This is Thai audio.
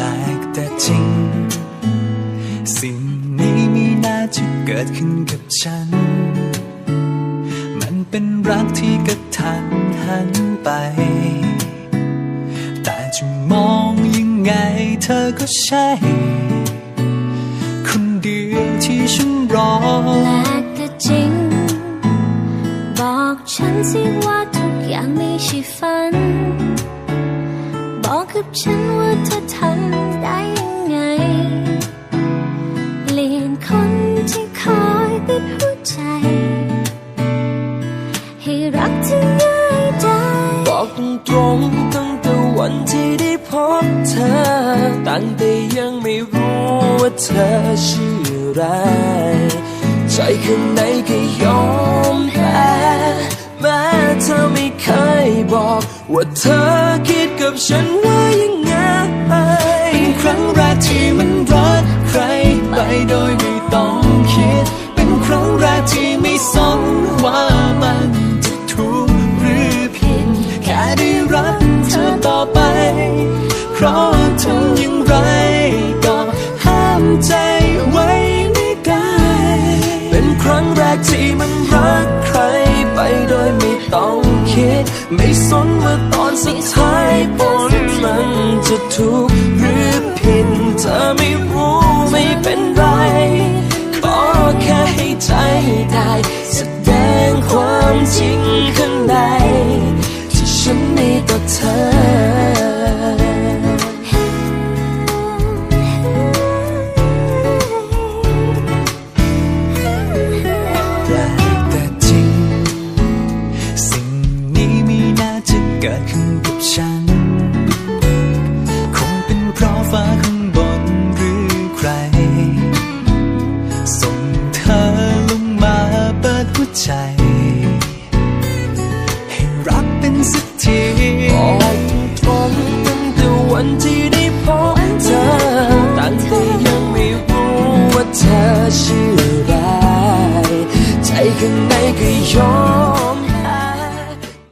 like แต่จริง สิ่งนี้มีน่าจะเกิดขึ้นกับฉัน มันเป็นรักที่กะทันหันไป แต่จะมองยังไงเธอก็ใช่ คนเดียวที่ฉันรอ ช่ฝัน บอกกับฉันว่าเธอทำได้ยังไง เปลี่ยนคนที่คอยปิดหัวใจ ให้รักที่ง่ายได้บอกตรงตั้งแต่วันที่ได้พบเธอ ตั้งแต่ยังไม่รู้ว่าเธอชื่ออะไร ใจข้างในก็ยอม ว่าเธอคิดกับฉันว่ายังไงเป็นครั้งแรกที่มันรักใครไปโดยไม่ต้องคิด เป็นครั้งแรกที่ไม่สนว่ามันจะถูกหรือผิดแค่ได้รักเธอต่อไป เพราะทำอย่างไรก็ห้ามใจไว้ไม่ได้ เป็นครั้งแรกที่มัน ไม่สนว่าตอนสุดท้ายผลมันจะถูกห คงเป็นเพราะฟ้าข้างบนหรือใคร ส่งเธอลงมาเปิดหัวใจ